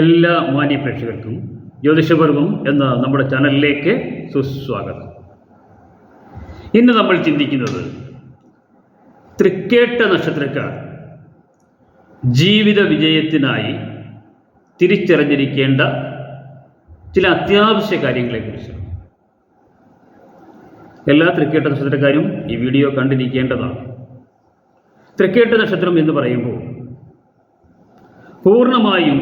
എല്ലാ മാന്യ പ്രേക്ഷകർക്കും ജ്യോതിഷപർവം എന്ന നമ്മുടെ ചാനലിലേക്ക് സുസ്വാഗതം. ഇന്ന് നമ്മൾ ചിന്തിക്കുന്നത് തൃക്കേട്ട നക്ഷത്രക്കാർ ജീവിത വിജയത്തിനായി തിരിച്ചറിഞ്ഞിരിക്കേണ്ട ചില അത്യാവശ്യ കാര്യങ്ങളെക്കുറിച്ചാണ്. എല്ലാ തൃക്കേട്ട നക്ഷത്രക്കാരും ഈ വീഡിയോ കണ്ടിരിക്കേണ്ടതാണ്. തൃക്കേട്ട നക്ഷത്രം എന്ന് പറയുമ്പോൾ പൂർണമായും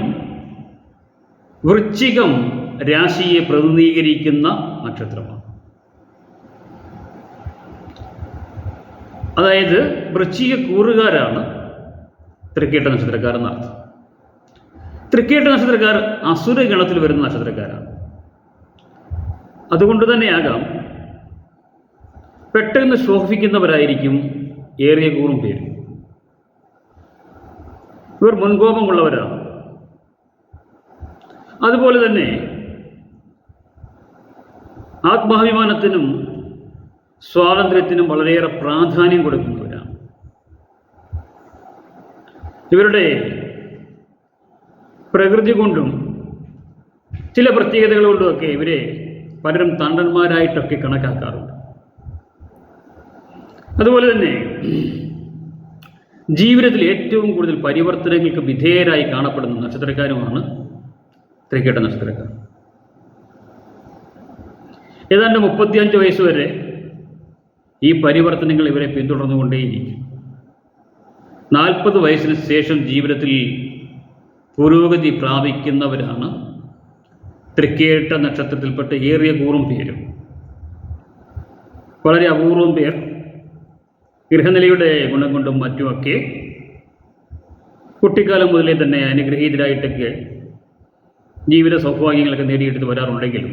വൃശ്ചികം രാശിയെ പ്രതിനിധീകരിക്കുന്ന നക്ഷത്രമാണ്. അതായത് വൃശ്ചിക കൂറുകാരാണ് തൃക്കേട്ട നക്ഷത്രക്കാർ എന്നർത്ഥം തൃക്കേട്ട നക്ഷത്രക്കാർ അസുര ഗണത്തിൽ വരുന്ന നക്ഷത്രക്കാരാണ്. അതുകൊണ്ട് തന്നെയാകാം പെട്ടെന്ന് ശോഭിക്കുന്നവരായിരിക്കും ഏറിയ കൂറും പേര്. ഇവർ മുൻകോപമുള്ളവരാണ് അതുപോലെ തന്നെ ആത്മാഭിമാനത്തിനും സ്വാതന്ത്ര്യത്തിനും വളരെയേറെ പ്രാധാന്യം കൊടുക്കുന്നവരാണ്. ഇവരുടെ പ്രകൃതി കൊണ്ടും ചില പ്രത്യേകതകൾ കൊണ്ടുമൊക്കെ ഇവരെ പലരും തണ്ടന്മാരായിട്ടൊക്കെ കണക്കാക്കാറുണ്ട്. അതുപോലെ തന്നെ ജീവിതത്തിൽ ഏറ്റവും കൂടുതൽ പരിവർത്തനങ്ങൾക്ക് വിധേയരായി കാണപ്പെടുന്ന നക്ഷത്രക്കാരുമാണ് തൃക്കേട്ട നക്ഷത്രക്കാർ ഏതാണ്ട് മുപ്പത്തിയഞ്ച് വയസ്സ് വരെ ഈ പരിവർത്തനങ്ങൾ ഇവരെ പിന്തുടർന്നുകൊണ്ടേയിരിക്കും. നാൽപ്പത് വയസ്സിന് ശേഷം ജീവിതത്തിൽ പുരോഗതി പ്രാപിക്കുന്നവരാണ് തൃക്കേട്ട നക്ഷത്രത്തിൽപ്പെട്ട ഏറിയ കൂറും പേരും. വളരെ അപൂർവം പേർ. ഗൃഹനിലയുടെ ഗുണം കൊണ്ടും മറ്റുമൊക്കെ കുട്ടിക്കാലം മുതലേ തന്നെ അനുഗ്രഹീതരായിട്ടൊക്കെ ജീവിത സൗഭാഗ്യങ്ങളൊക്കെ നേടിയെടുത്ത് വരാറുണ്ടെങ്കിലും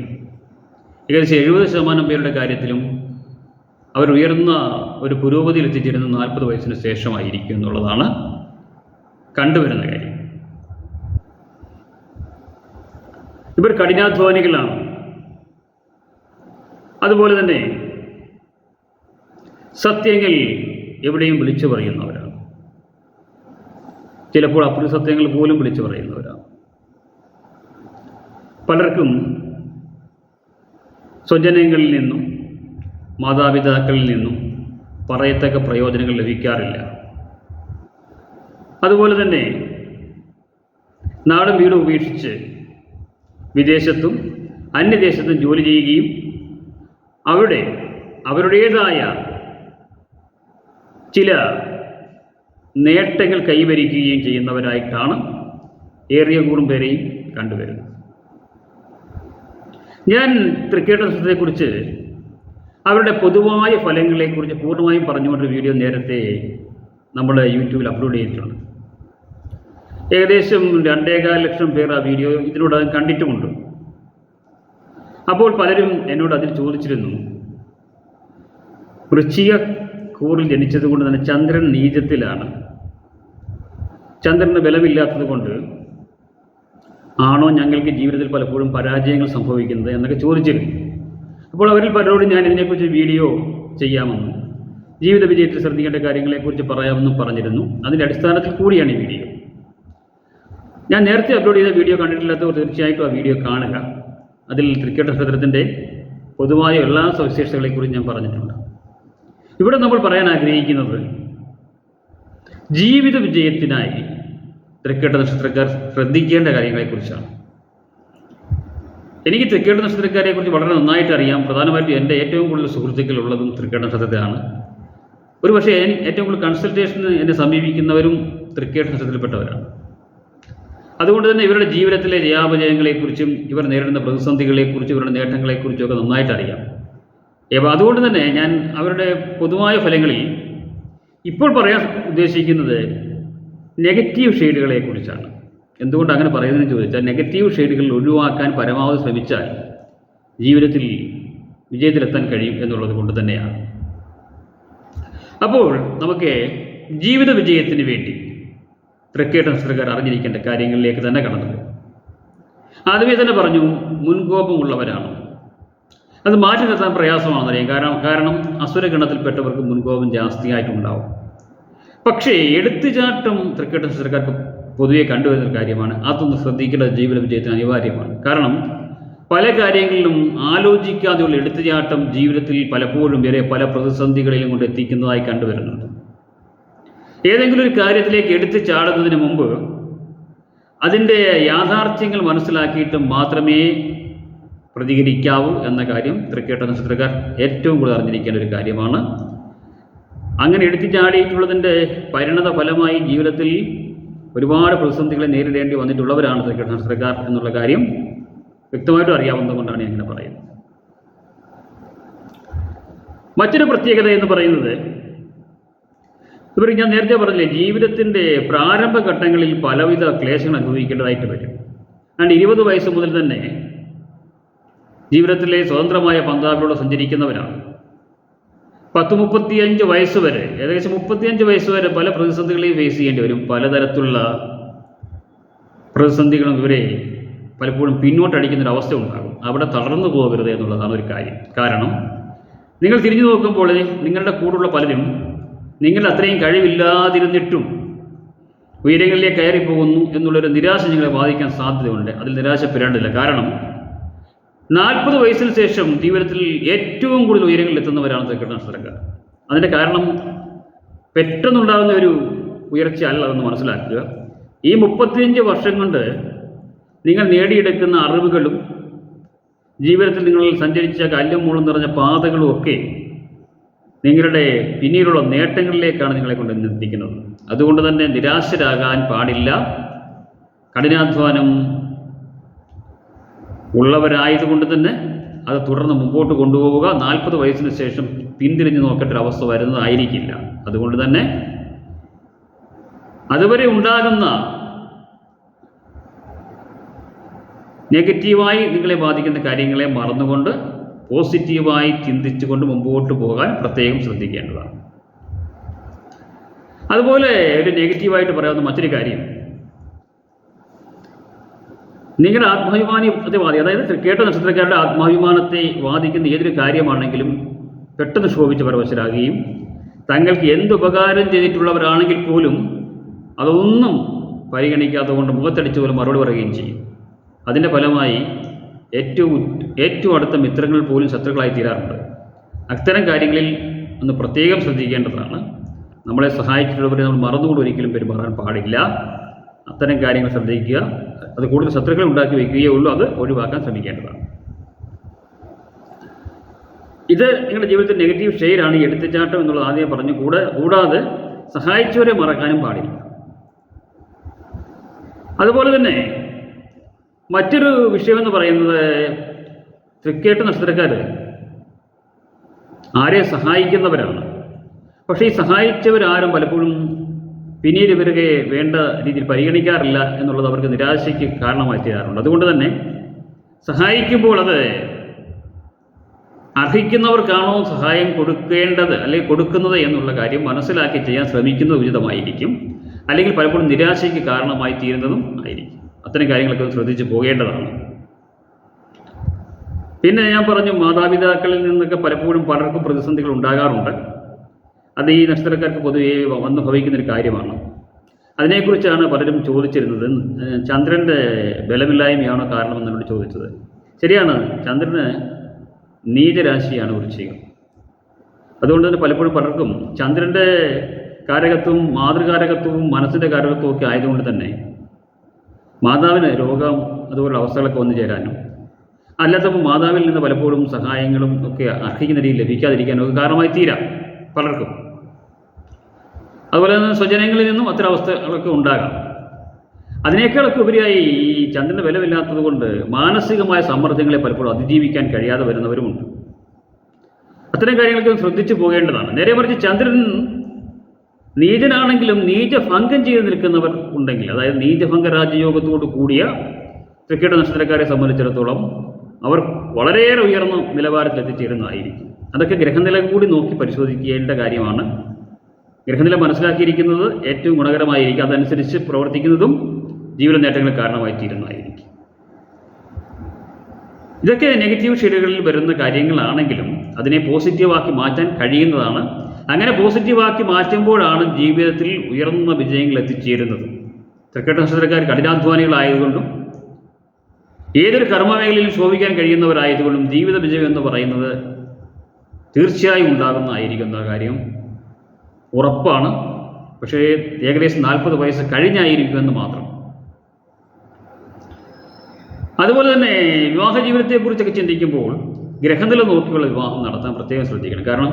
ഏകദേശം എഴുപത് ശതമാനം പേരുടെ കാര്യത്തിലും അവർ ഉയർന്ന ഒരു പുരോഗതിയിൽ എത്തിച്ചിരുന്ന നാൽപ്പത് വയസ്സിന് ശേഷമായിരിക്കും എന്നുള്ളതാണ് കണ്ടുവരുന്ന കാര്യം. ഇവർ കഠിനാധ്വാനികളാണ്. അതുപോലെ തന്നെ സത്യങ്ങൾ എവിടെയും വിളിച്ചു പറയുന്നവരാണ്. ചിലപ്പോൾ അപ്രസത്യങ്ങൾ പോലും വിളിച്ചു പറയുന്നവരാണ്. പലർക്കും സ്വജനങ്ങളിൽ നിന്നും മാതാപിതാക്കളിൽ നിന്നും പറയത്തക്ക പ്രയോജനങ്ങൾ ലഭിക്കാറില്ല. അതുപോലെ തന്നെ നാടും വീടും ഉപേക്ഷിച്ച് വിദേശത്തും അന്യദേശത്തും ജോലി ചെയ്യുകയും അവിടെ അവരുടേതായ ചില നേട്ടങ്ങൾ കൈവരിക്കുകയും ചെയ്യുന്നവരായിട്ടാണ് ഏറിയ കൂറും പേരെയും കണ്ടുവരുന്നത്. ഞാൻ തൃക്കേട്ട നക്ഷത്രത്തെക്കുറിച്ച് അവരുടെ പൊതുവായ ഫലങ്ങളെക്കുറിച്ച് പൂർണമായും പറഞ്ഞുകൊണ്ടൊരു വീഡിയോ നേരത്തെ നമ്മൾ യൂട്യൂബിൽ അപ്ലോഡ് ചെയ്തിട്ടുണ്ട്. ഏകദേശം രണ്ടേകാൽ ലക്ഷം പേർ ആ വീഡിയോ ഇതിനോടകം കണ്ടിട്ടുമുണ്ട്. അപ്പോൾ പലരും എന്നോട് അതിൽ ചോദിച്ചിരുന്നു വൃശ്ചിക കൂറിൽ ജനിച്ചതുകൊണ്ട് തന്നെ ചന്ദ്രൻ നീചത്തിലാണ്. ചന്ദ്രന് ബലമില്ലാത്തത് കൊണ്ട് ആണോ ഞങ്ങൾക്ക് ജീവിതത്തിൽ പലപ്പോഴും പരാജയങ്ങൾ സംഭവിക്കുന്നത് എന്നൊക്കെ ചോദിച്ചിരുന്നു. അപ്പോൾ അവരിൽ പലരോടും ഞാൻ ഇതിനെക്കുറിച്ച് വീഡിയോ ചെയ്യാമെന്ന് ജീവിത വിജയത്തിൽ ശ്രദ്ധിക്കേണ്ട കാര്യങ്ങളെക്കുറിച്ച് പറയാമെന്നും പറഞ്ഞിരുന്നു. അതിന്റെ അടിസ്ഥാനത്തിൽ കൂടിയാണ് ഈ വീഡിയോ. ഞാൻ നേരത്തെ അപ്ലോഡ് ചെയ്ത വീഡിയോ കണ്ടിട്ടില്ലാത്തവർ തീർച്ചയായിട്ടും ആ വീഡിയോ കാണുക. അതിൽ ക്രിക്കറ്റ് ക്ഷേത്രത്തിന്റെ പൊതുവായ എല്ലാ സവിശേഷതകളെക്കുറിച്ച് ഞാൻ പറഞ്ഞിട്ടുണ്ട്. ഇവിടെ നമ്മൾ പറയാൻ ആഗ്രഹിക്കുന്നത് ജീവിത വിജയത്തിനായി തൃക്കേട്ട നക്ഷത്രക്കാർ ശ്രദ്ധിക്കേണ്ട കാര്യങ്ങളെക്കുറിച്ചാണ്. എനിക്ക് തൃക്കേട്ട നക്ഷത്രക്കാരെ കുറിച്ച് വളരെ നന്നായിട്ട് അറിയാം. പ്രധാനമായിട്ടും എന്റെ ഏറ്റവും കൂടുതൽ സുഹൃത്തുക്കൾ ഉള്ളതും തൃക്കേട്ട നക്ഷത്രത്തിലാണ് ഒരു പക്ഷേ ഏറ്റവും കൂടുതൽ കൺസൾട്ടേഷന് എന്നെ സമീപിക്കുന്നവരും തൃക്കേട്ട നക്ഷത്രത്തിൽപ്പെട്ടവരാണ്. അതുകൊണ്ട് തന്നെ ഇവരുടെ ജീവിതത്തിലെ ജയാപജയങ്ങളെക്കുറിച്ചും ഇവർ നേരിടുന്ന പ്രതിസന്ധികളെക്കുറിച്ചും ഇവരുടെ നേട്ടങ്ങളെക്കുറിച്ചും ഒക്കെ നന്നായിട്ട് അറിയാം. അതുകൊണ്ട് തന്നെ ഞാൻ അവരുടെ പൊതുവായ ഫലങ്ങളിൽ ഇപ്പോൾ പറയാൻ ഉദ്ദേശിക്കുന്നത് നെഗറ്റീവ് ഷെയ്ഡുകളെക്കുറിച്ചാണ്. എന്തുകൊണ്ട് അങ്ങനെ പറയുന്നതെന്ന് ചോദിച്ചാൽ നെഗറ്റീവ് ഷെയ്ഡുകൾ ഒഴിവാക്കാൻ പരമാവധി ശ്രമിച്ചാൽ ജീവിതത്തിൽ വിജയത്തിലെത്താൻ കഴിയും എന്നുള്ളത് കൊണ്ട് തന്നെയാണ്. അപ്പോൾ നമുക്ക് ജീവിത വിജയത്തിന് വേണ്ടി തൃക്കേട്ട സർക്കാർ അറിഞ്ഞിരിക്കേണ്ട കാര്യങ്ങളിലേക്ക് തന്നെ കടന്നു. ആദ്യമേ തന്നെ പറഞ്ഞു മുൻകോപമുള്ളവരാണ്. അത് മാറ്റി നിർത്താൻ പ്രയാസമാണെന്നറിയാം. കാരണം കാരണം അസുരഗണത്തിൽപ്പെട്ടവർക്ക് മുൻകോപം ജാസ്തിയായിട്ടുണ്ടാവും. പക്ഷേ എടുത്തുചാട്ടം ക്രിക്കറ്റ് സർക്കാർക്ക് പൊതുവെ കണ്ടുവരുന്നൊരു കാര്യമാണ്. അതൊന്ന് ശ്രദ്ധിക്കേണ്ടത് ജീവിത വിജയത്തിന് അനിവാര്യമാണ്. കാരണം പല കാര്യങ്ങളിലും ആലോചിക്കാതെയുള്ള എടുത്തുചാട്ടം ജീവിതത്തിൽ പലപ്പോഴും വരെ പല പ്രതിസന്ധികളിലും കൊണ്ട് എത്തിക്കുന്നതായി കണ്ടുവരുന്നുണ്ട്. ഏതെങ്കിലും ഒരു കാര്യത്തിലേക്ക് എടുത്തു ചാടുന്നതിന് മുമ്പ് അതിന്റെ യാഥാർത്ഥ്യങ്ങൾ മനസ്സിലാക്കിയിട്ട് മാത്രമേ പ്രതികരിക്കാവൂ എന്ന കാര്യം തൃക്കേട്ട നക്ഷത്രക്കാർ ഏറ്റവും കൂടുതൽ അറിഞ്ഞിരിക്കേണ്ട ഒരു കാര്യമാണ്. അങ്ങനെ എടുത്തു ചാടിയിട്ടുള്ളതിന്റെ പരിണത ഫലമായി ജീവിതത്തിൽ ഒരുപാട് പ്രതിസന്ധികളെ നേരിടേണ്ടി വന്നിട്ടുള്ളവരാണ് തൃക്കേട്ട നക്ഷത്രക്കാർ എന്നുള്ള കാര്യം വ്യക്തമായിട്ടും അറിയാവുന്നത് കൊണ്ടാണ് ഞാൻ ഇങ്ങനെ പറയുന്നത്. മറ്റൊരു പ്രത്യേകത എന്ന് പറയുന്നത് ഇവർ ഞാൻ നേരത്തെ പറഞ്ഞില്ലേ ജീവിതത്തിന്റെ പ്രാരംഭ ഘട്ടങ്ങളിൽ പലവിധ ക്ലേശങ്ങൾ അനുഭവിക്കേണ്ടതായിട്ട് വരും. അതുകൊണ്ട് ഇരുപത് വയസ്സ് മുതൽ തന്നെ ജീവിതത്തിലെ സ്വതന്ത്രമായ പന്താവിലൂടെ സഞ്ചരിക്കുന്നവരാണ്. പത്ത് മുപ്പത്തിയഞ്ച് വയസ്സ് വരെ ഏകദേശം മുപ്പത്തിയഞ്ച് വയസ്സ് വരെ പല പ്രതിസന്ധികളെയും ഫേസ് ചെയ്യേണ്ടി വരും. പലതരത്തിലുള്ള പ്രതിസന്ധികളും ഇവരെ പലപ്പോഴും പിന്നോട്ടടിക്കുന്നൊരു അവസ്ഥ ഉണ്ടാകും അവിടെ തളർന്നു പോകരുത് എന്നുള്ളതാണ് ഒരു കാര്യം. കാരണം നിങ്ങൾ തിരിഞ്ഞു നോക്കുമ്പോൾ നിങ്ങളുടെ കൂടെയുള്ള പലരും നിങ്ങൾ അത്രയും കഴിവില്ലാതിരുന്നിട്ടും ഉയരങ്ങളിലേക്ക് കയറിപ്പോകുന്നു എന്നുള്ളൊരു നിരാശ നിങ്ങളെ ബാധിക്കാൻ സാധ്യതയുണ്ട്. അതിൽ നിരാശപ്പെടേണ്ടതില്ല. കാരണം നാൽപ്പത് വയസ്സിന് ശേഷം ജീവിതത്തിൽ ഏറ്റവും കൂടുതൽ ഉയരങ്ങളിൽ എത്തുന്നവരാണ് തെക്കട്ട നക്ഷത്രക്കാർ അതിന്റെ കാരണം പെട്ടെന്നുണ്ടാകുന്ന ഒരു ഉയർച്ച അല്ല അതെന്ന് മനസ്സിലാക്കുക. ഈ മുപ്പത്തിയഞ്ച് വർഷം കൊണ്ട് നിങ്ങൾ നേടിയെടുക്കുന്ന അറിവുകളും ജീവിതത്തിൽ നിങ്ങൾ സഞ്ചരിച്ച കല്ലും മൂളും നിറഞ്ഞ പാതകളും ഒക്കെ നിങ്ങളുടെ പിന്നീടുള്ള നേട്ടങ്ങളിലേക്കാണ് നിങ്ങളെ കൊണ്ട് എത്തിക്കുന്നത്. അതുകൊണ്ട് തന്നെ നിരാശരാകാൻ പാടില്ല. കഠിനാധ്വാനം ഉള്ളവരായതുകൊണ്ട് തന്നെ അത് തുടർന്ന് മുമ്പോട്ട് കൊണ്ടുപോവുക. നാൽപ്പത് വയസ്സിന് ശേഷം പിന്തിരിഞ്ഞ് നോക്കേണ്ട ഒരു അവസ്ഥ വരുന്നതായിരിക്കില്ല. അതുകൊണ്ട് തന്നെ അതുവരെ ഉണ്ടാകുന്ന നെഗറ്റീവായി നിങ്ങളെ ബാധിക്കുന്ന കാര്യങ്ങളെ മറന്നുകൊണ്ട് പോസിറ്റീവായി ചിന്തിച്ചുകൊണ്ട് മുമ്പോട്ട് പോകാൻ പ്രത്യേകം ശ്രദ്ധിക്കേണ്ടതാണ്. അതുപോലെ ഒരു നെഗറ്റീവായിട്ട് പറയാവുന്ന മറ്റൊരു കാര്യം. നിങ്ങളുടെ ആത്മാഭിമാനത്തെ വാദി അതായത് തൃക്കേട്ട നക്ഷത്രക്കാരുടെ ആത്മാഭിമാനത്തെ വാദിക്കുന്ന ഏതൊരു കാര്യമാണെങ്കിലും പെട്ടെന്ന് ശോഭിച്ച് പരവശരാകുകയും തങ്ങൾക്ക് എന്ത് ഉപകാരം ചെയ്തിട്ടുള്ളവരാണെങ്കിൽ പോലും അതൊന്നും പരിഗണിക്കാതെ കൊണ്ട് മുഖത്തടിച്ച് പോലും മറുപടി പറയുകയും ചെയ്യും. അതിന്റെ ഫലമായി ഏറ്റവും ഏറ്റവും അടുത്ത മിത്രങ്ങൾ പോലും ശത്രുക്കളായി തീരാറുണ്ട്. അത്തരം കാര്യങ്ങളിൽ ഒന്ന് പ്രത്യേകം ശ്രദ്ധിക്കേണ്ടതാണ്. നമ്മളെ സഹായിച്ചിട്ടുള്ളവരെ നമ്മൾ മറന്നുകൊണ്ട് ഒരിക്കലും പെരുമാറാൻ പാടില്ല. അത്തരം കാര്യങ്ങൾ ശ്രദ്ധിക്കുക. അത് കൂടുതൽ ശത്രുക്കൾ ഉണ്ടാക്കി വയ്ക്കുകയേ ഉള്ളൂ. അത് ഒഴിവാക്കാൻ ശ്രമിക്കേണ്ടതാണ്. ഇത് നിങ്ങളുടെ ജീവിതത്തിൽ നെഗറ്റീവ് ഷെയറാണ് ഈ എടുത്തുചാട്ടം എന്നുള്ളത് ആദ്യം പറഞ്ഞു കൂടെ കൂടാതെ സഹായിച്ചവരെ മറക്കാനും പാടില്ല. അതുപോലെ തന്നെ മറ്റൊരു വിഷയം എന്ന് പറയുന്നത് ക്രിക്കറ്റ് നക്ഷത്രക്കാർ ആരെ സഹായിക്കുന്നവരാണ്. പക്ഷേ ഈ സഹായിച്ചവരാരും പലപ്പോഴും പിന്നീട് ഇവരെ വേണ്ട രീതിയിൽ പരിഗണിക്കാറില്ല എന്നുള്ളത് അവർക്ക് നിരാശയ്ക്ക് കാരണമായി തീരാറുണ്ട്. അതുകൊണ്ട് തന്നെ സഹായിക്കുമ്പോൾ അത് അർഹിക്കുന്നവർക്കാണോ സഹായം കൊടുക്കേണ്ടത് അല്ലെങ്കിൽ കൊടുക്കുന്നത് എന്നുള്ള കാര്യം മനസ്സിലാക്കി ചെയ്യാൻ ശ്രമിക്കുന്നത് ഉചിതമായിരിക്കും. അല്ലെങ്കിൽ പലപ്പോഴും നിരാശയ്ക്ക് കാരണമായി തീരുന്നതും ആയിരിക്കും. അത്തരം കാര്യങ്ങളൊക്കെ ശ്രദ്ധിച്ചു പോകേണ്ടതാണ്. പിന്നെ ഞാൻ പറഞ്ഞു മാതാപിതാക്കളിൽ നിന്നൊക്കെ പലപ്പോഴും പലർക്കും പ്രതിസന്ധികൾ ഉണ്ടാകാറുണ്ട്. അത് ഈ നക്ഷത്രക്കാർക്ക് പൊതുവേ വന്ന് ഭവിക്കുന്നൊരു കാര്യമാണ്. അതിനെക്കുറിച്ചാണ് പലരും ചോദിച്ചിരുന്നത്. ചന്ദ്രന്റെ ബലമില്ലായ്മയാണോ കാരണം എന്നോട് ചോദിച്ചത്. ശരിയാണ് ചന്ദ്രന് നീചരാശിയാണ് വൃശ്ചികം. അതുകൊണ്ട് തന്നെ പലപ്പോഴും പലർക്കും ചന്ദ്രന്റെ കാരകത്വവും മാതൃകാരകത്വവും മനസ്സിന്റെ കാരകത്വവും ഒക്കെ ആയതുകൊണ്ട് തന്നെ മാതാവിന് രോഗം അതുപോലുള്ള അവസ്ഥകളൊക്കെ വന്നു ചേരാനും അല്ലാത്തപ്പോൾ മാതാവിൽ നിന്ന് പലപ്പോഴും സഹായങ്ങളും ഒക്കെ അർഹിക്കുന്ന രീതിയിൽ ലഭിക്കാതിരിക്കാനും ഒക്കെ കാരണമായി തീരാം പലർക്കും. അതുപോലെ തന്നെ സ്വജനങ്ങളിൽ നിന്നും അത്തരം അവസ്ഥകളൊക്കെ ഉണ്ടാകാം. അതിനേക്കാളൊക്കെ ഉപരിയായി ഈ ചന്ദ്രന് ബലമില്ലാത്തത് കൊണ്ട് മാനസികമായ സമ്മർദ്ദങ്ങളെ പലപ്പോഴും അതിജീവിക്കാൻ കഴിയാതെ വരുന്നവരുമുണ്ട്. അത്തരം കാര്യങ്ങളൊക്കെ ഒന്ന് ശ്രദ്ധിച്ചു പോകേണ്ടതാണ്. നേരെ മറിച്ച് ചന്ദ്രൻ നീചനാണെങ്കിലും നീചഭംഗം ചെയ്ത് നിൽക്കുന്നവർ ഉണ്ടെങ്കിൽ അതായത് നീചഭംഗ രാജ്യയോഗത്തോട് കൂടിയ ക്രിക്കറ്റ് നക്ഷത്രക്കാരെ സംബന്ധിച്ചിടത്തോളം അവർ വളരെയേറെ ഉയർന്ന നിലവാരത്തിൽ എത്തിച്ചേരുന്നതായിരിക്കും അതൊക്കെ ഗ്രഹനില കൂടി നോക്കി പരിശോധിക്കേണ്ട കാര്യമാണ്. ഗ്രഹനില മനസ്സിലാക്കിയിരിക്കുന്നത് ഏറ്റവും ഗുണകരമായിരിക്കും. അതനുസരിച്ച് പ്രവർത്തിക്കുന്നതും ജീവിത നേട്ടങ്ങൾ കാരണമായി തീരുന്നതായിരിക്കും. ഇതൊക്കെ നെഗറ്റീവ് ഷെയ്ഡുകളിൽ വരുന്ന കാര്യങ്ങളാണെങ്കിലും അതിനെ പോസിറ്റീവാക്കി മാറ്റാൻ കഴിയുന്നതാണ്. അങ്ങനെ പോസിറ്റീവാക്കി മാറ്റുമ്പോഴാണ് ജീവിതത്തിൽ ഉയർന്ന വിജയങ്ങൾ എത്തിച്ചേരുന്നത്. ക്രിക്കറ്റ് നക്ഷത്രക്കാർ കഠിനാധ്വാനികളായതുകൊണ്ടും ഏതൊരു കർമ്മമേഖലയിൽ ശോഭിക്കാൻ കഴിയുന്നവരായതുകൊണ്ടും ജീവിത വിജയം എന്ന് പറയുന്നത് തീർച്ചയായും ഉണ്ടാകുന്നതായിരിക്കുന്ന കാര്യം. ഉറപ്പാണ്. പക്ഷേ ഏകദേശം നാൽപ്പത് വയസ്സ് കഴിഞ്ഞായിരിക്കുമെന്ന് മാത്രം. അതുപോലെ തന്നെ വിവാഹ ജീവിതത്തെക്കുറിച്ചൊക്കെ ചിന്തിക്കുമ്പോൾ ഗ്രഹനില നോക്കിയുള്ള വിവാഹം നടത്താൻ പ്രത്യേകം ശ്രദ്ധിക്കണം. കാരണം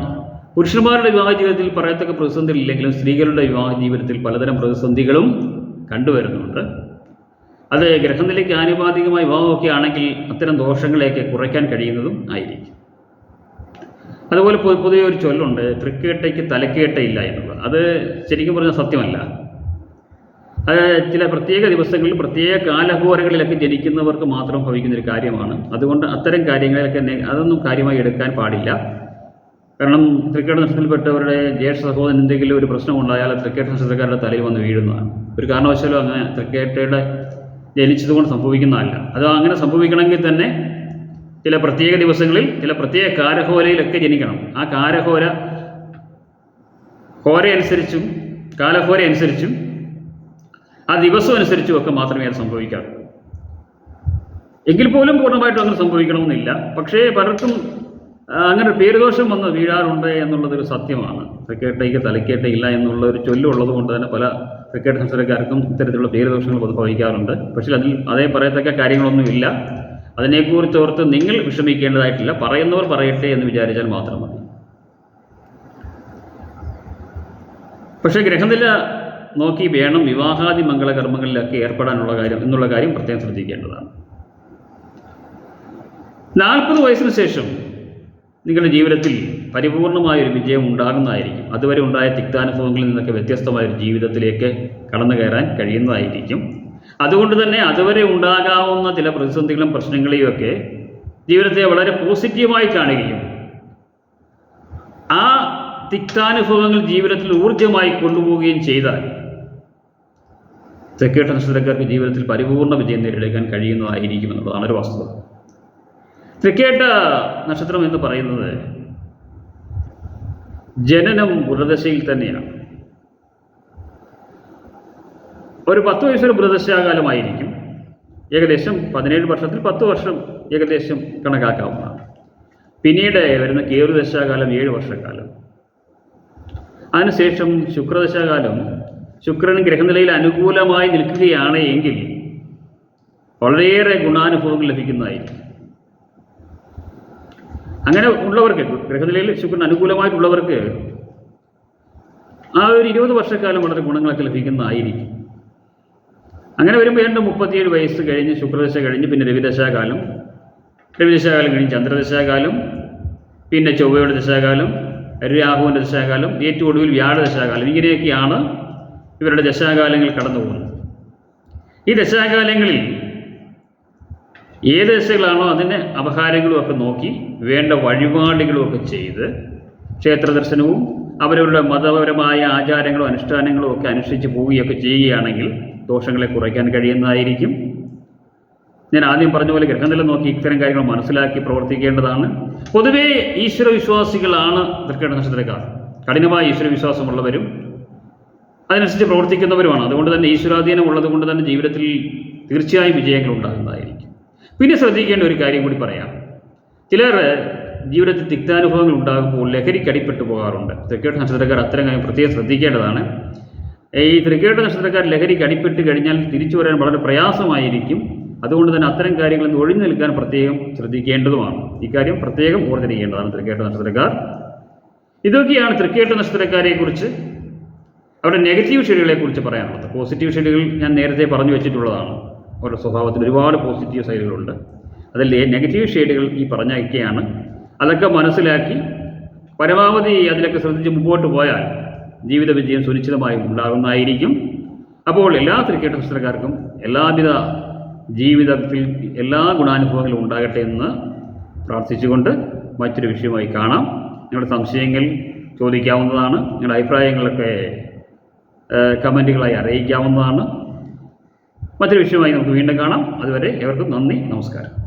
പുരുഷന്മാരുടെ വിവാഹ ജീവിതത്തിൽ പറയത്തക്ക പ്രതിസന്ധികൾ ഇല്ലെങ്കിലും സ്ത്രീകളുടെ വിവാഹ ജീവിതത്തിൽ പലതരം പ്രതിസന്ധികളും കണ്ടുവരുന്നുണ്ട്. അത് ഗ്രഹനിലയ്ക്ക് ആനുപാതികമായ വിവാഹമൊക്കെ ആണെങ്കിൽ അത്തരം ദോഷങ്ങളെയൊക്കെ കുറയ്ക്കാൻ കഴിയുന്നതും ആയിരിക്കും. അതുപോലെ പുതിയ ഒരു ചൊല്ലുണ്ട് തൃക്കേട്ടയ്ക്ക് തലക്കേട്ടയില്ല എന്നുള്ളത്. അത് ശരിക്കും പറഞ്ഞാൽ സത്യമല്ല. അത് ചില പ്രത്യേക ദിവസങ്ങളിൽ പ്രത്യേക കാലഘോരങ്ങളിലൊക്കെ ജനിക്കുന്നവർക്ക് മാത്രം ഭവിക്കുന്ന ഒരു കാര്യമാണ്. അതുകൊണ്ട് അത്തരം കാര്യങ്ങളിലൊക്കെ അതൊന്നും കാര്യമായി എടുക്കാൻ പാടില്ല. കാരണം ക്രിക്കറ്റ് നക്ഷത്രത്തിൽപ്പെട്ടവരുടെ ജ്യേഷ്ഠ സഹോദരൻ എന്തെങ്കിലും ഒരു പ്രശ്നം ഉണ്ടായാൽ തൃക്കേട്ട നക്ഷത്രക്കാരുടെ തലയിൽ വന്ന് വീഴുന്നതാണ്. ഒരു കാരണവശാലും അങ്ങനെ ക്രിക്കറ്റയുടെ ജനിച്ചതുകൊണ്ട് സംഭവിക്കുന്നതല്ല. അത് അങ്ങനെ സംഭവിക്കണമെങ്കിൽ തന്നെ ചില പ്രത്യേക ദിവസങ്ങളിൽ ചില പ്രത്യേക കാലഹോരയിലൊക്കെ ജനിക്കണം. ആ കാലഹോര ഹോര അനുസരിച്ചും കാലഹോര അനുസരിച്ചും ആ ദിവസം അനുസരിച്ചും ഒക്കെ മാത്രമേ അത് സംഭവിക്കാറുള്ളൂ എങ്കിൽ പോലും പൂർണമായിട്ടും അങ്ങനെ സംഭവിക്കണമെന്നില്ല. പക്ഷേ പലർക്കും അങ്ങനെ പേരുദോഷം വന്ന് വീഴാറുണ്ട് എന്നുള്ളതൊരു സത്യമാണ്. ക്രിക്കറ്റേക്ക് തലക്കേട്ടയില്ല എന്നുള്ള ഒരു ചൊല്ലുള്ളത് കൊണ്ട് തന്നെ പല ക്രിക്കറ്റ് സംസ്ഥാനക്കാർക്കും ഇത്തരത്തിലുള്ള പേരുദോഷങ്ങൾ ഭവിക്കാറുണ്ട് പക്ഷേ അതിൽ അതേ പറയത്തക്ക കാര്യങ്ങളൊന്നുമില്ല. അതിനെക്കുറിച്ച് ഓർത്ത് നിങ്ങൾ വിഷമിക്കേണ്ടതായിട്ടില്ല. പറയുന്നവർ പറയട്ടെ എന്ന് വിചാരിച്ചാൽ മാത്രം മതി. പക്ഷേ ഗ്രഹനില നോക്കി വേണം വിവാഹാദി മംഗളകർമ്മങ്ങളിലൊക്കെ ഏർപ്പെടാനുള്ള കാര്യം എന്നുള്ള കാര്യം പ്രത്യേകം ശ്രദ്ധിക്കേണ്ടതാണ്. നാൽപ്പത് വയസ്സിന് ശേഷം നിങ്ങളുടെ ജീവിതത്തിൽ പരിപൂർണമായ ഒരു വിജയം ഉണ്ടാകുന്നതായിരിക്കും. അതുവരെ ഉണ്ടായ തിക്താനുഭവങ്ങളിൽ നിന്നൊക്കെ വ്യത്യസ്തമായ ഒരു ജീവിതത്തിലേക്ക് കടന്നു കയറാൻ കഴിയുന്നതായിരിക്കും. അതുകൊണ്ട് തന്നെ അതുവരെ ഉണ്ടാകാവുന്ന ചില പ്രതിസന്ധികളും പ്രശ്നങ്ങളെയും ഒക്കെ ജീവിതത്തെ വളരെ പോസിറ്റീവായി കാണുകയും ആ തിക്താനുഭവങ്ങൾ ജീവിതത്തിൽ ഊർജമായി കൊണ്ടുപോവുകയും ചെയ്താൽ തെക്കേട്ട നക്ഷത്രക്കാർക്ക് ജീവിതത്തിൽ പരിപൂർണ വിജയം നേടിയെടുക്കാൻ കഴിയുന്നതായിരിക്കും എന്നുള്ളതാണ് ഒരു വസ്തുത. തെക്കേട്ട നക്ഷത്രം എന്ന് പറയുന്നത് ജനനം ബുധദശയിൽ തന്നെയാണ്. ഒരു പത്ത് വയസ്സൊരു ബുധദശാകാലമായിരിക്കും ഏകദേശം പതിനേഴ് വർഷത്തിൽ പത്ത് വർഷം ഏകദേശം കണക്കാക്കാവുന്നതാണ്. പിന്നീട് വരുന്ന കേറുദശാകാലം ഏഴ് വർഷക്കാലം. അതിനുശേഷം ശുക്രദശാകാലം ശുക്രൻ ഗ്രഹനിലയിൽ അനുകൂലമായി നിൽക്കുകയാണ് എങ്കിൽ വളരെയേറെ ഗുണാനുഭവങ്ങൾ ലഭിക്കുന്നതായിരിക്കും. അങ്ങനെ ഉള്ളവർക്ക് ഗ്രഹനിലയിൽ ശുക്രൻ അനുകൂലമായിട്ടുള്ളവർക്ക് ആ ഒരു ഇരുപത് വർഷക്കാലം വളരെ ഗുണങ്ങളൊക്കെ ലഭിക്കുന്നതായിരിക്കും. അങ്ങനെ വരുമ്പോൾ ഏതാണ്ട് മുപ്പത്തിയേഴ് വയസ്സ് കഴിഞ്ഞ് ശുക്രദശ കഴിഞ്ഞ് പിന്നെ രവിദശാകാലം. രവിദശാകാലം കഴിഞ്ഞ് ചന്ദ്രദശാകാലം പിന്നെ ചൊവ്വയുടെ ദശാകാലം രാഹുവിന്റെ ദശാകാലം ഏറ്റവും ഒടുവിൽ വ്യാഴ ദശാകാലം ഇങ്ങനെയൊക്കെയാണ് ഇവരുടെ ദശാകാലങ്ങൾ കടന്നു പോകുന്നത്. ഈ ദശാകാലങ്ങളിൽ ഏത് ദശകളാണോ അതിന് അപഹാരങ്ങളും ഒക്കെ നോക്കി വേണ്ട വഴിപാടുകളും ഒക്കെ ചെയ്ത് ക്ഷേത്ര ദർശനവും അവരവരുടെ മതപരമായ ആചാരങ്ങളും അനുഷ്ഠാനങ്ങളും ഒക്കെ അനുഷ്ഠിച്ച് പോവുകയൊക്കെ ചെയ്യുകയാണെങ്കിൽ ദോഷങ്ങളെ കുറയ്ക്കാൻ കഴിയുന്നതായിരിക്കും. ഞാൻ ആദ്യം പറഞ്ഞ പോലെ ഗ്രഹനില നോക്കി ഇത്തരം കാര്യങ്ങൾ മനസ്സിലാക്കി പ്രവർത്തിക്കേണ്ടതാണ്. പൊതുവേ ഈശ്വരവിശ്വാസികളാണ് തൃക്കേട്ട നക്ഷത്രക്കാർ. കഠിനമായ ഈശ്വര വിശ്വാസമുള്ളവരും അതിനനുസരിച്ച് പ്രവർത്തിക്കുന്നവരുമാണ്. അതുകൊണ്ട് തന്നെ ഈശ്വരാധീനം ഉള്ളത് കൊണ്ട് തന്നെ ജീവിതത്തിൽ തീർച്ചയായും വിജയങ്ങൾ ഉണ്ടാകുന്നതായിരിക്കും. പിന്നെ ശ്രദ്ധിക്കേണ്ട ഒരു കാര്യം കൂടി പറയാം. ചിലർ ജീവിതത്തിൽ തിക്താനുഭവങ്ങൾ ഉണ്ടാകുമ്പോൾ ലഹരിക്കടിപ്പെട്ടു പോകാറുണ്ട്. തൃക്കേട്ട നക്ഷത്രക്കാർ അത്തരം കാര്യം പ്രത്യേകം ശ്രദ്ധിക്കേണ്ടതാണ്. ഈ തൃക്കേട്ട നക്ഷത്രക്കാർ ലഹരിക്ക് അടിപ്പെട്ട് കഴിഞ്ഞാൽ തിരിച്ചു വരാൻ വളരെ പ്രയാസമായിരിക്കും. അതുകൊണ്ട് തന്നെ അത്തരം കാര്യങ്ങളിൽ നിന്ന് ഒഴിഞ്ഞു നിൽക്കാൻ പ്രത്യേകം ശ്രദ്ധിക്കേണ്ടതുമാണ്. ഇക്കാര്യം പ്രത്യേകം ഓർത്തിരിക്കേണ്ടതാണ് തൃക്കേട്ട നക്ഷത്രക്കാർ. ഇതൊക്കെയാണ് തൃക്കേട്ട നക്ഷത്രക്കാരെ കുറിച്ച് അവരുടെ നെഗറ്റീവ് ഷെഡുകളെ കുറിച്ച് പറയാനുള്ളത്. പോസിറ്റീവ് ഷെയ്ഡുകൾ ഞാൻ നേരത്തെ പറഞ്ഞു വെച്ചിട്ടുള്ളതാണ്. അവരുടെ സ്വഭാവത്തിൽ ഒരുപാട് പോസിറ്റീവ് സൈഡുകളുണ്ട്. അതിൽ നെഗറ്റീവ് ഷെയ്ഡുകൾ ഈ പറഞ്ഞൊക്കെയാണ് അതൊക്കെ മനസ്സിലാക്കി പരമാവധി അതിലൊക്കെ ശ്രദ്ധിച്ച് മുമ്പോട്ട് പോയാൽ ജീവിത വിജയം സുനിശ്ചിതമായും ഉണ്ടാകുന്നതായിരിക്കും. അപ്പോൾ എല്ലാ ക്രിക്കറ്റ് നക്ഷത്രക്കാർക്കും എല്ലാവിധ ജീവിതത്തിൽ എല്ലാ ഗുണാനുഭവങ്ങളും ഉണ്ടാകട്ടെ എന്ന് പ്രാർത്ഥിച്ചുകൊണ്ട് മറ്റൊരു വിഷയമായി കാണാം. നിങ്ങളുടെ സംശയങ്ങൾ ചോദിക്കാവുന്നതാണ്. നിങ്ങളുടെ അഭിപ്രായങ്ങളൊക്കെ കമന്റുകളായി അറിയിക്കാവുന്നതാണ്. മറ്റൊരു വിഷയമായി നമുക്ക് വീണ്ടും കാണാം. അതുവരെ എവർക്കും നന്ദി നമസ്കാരം.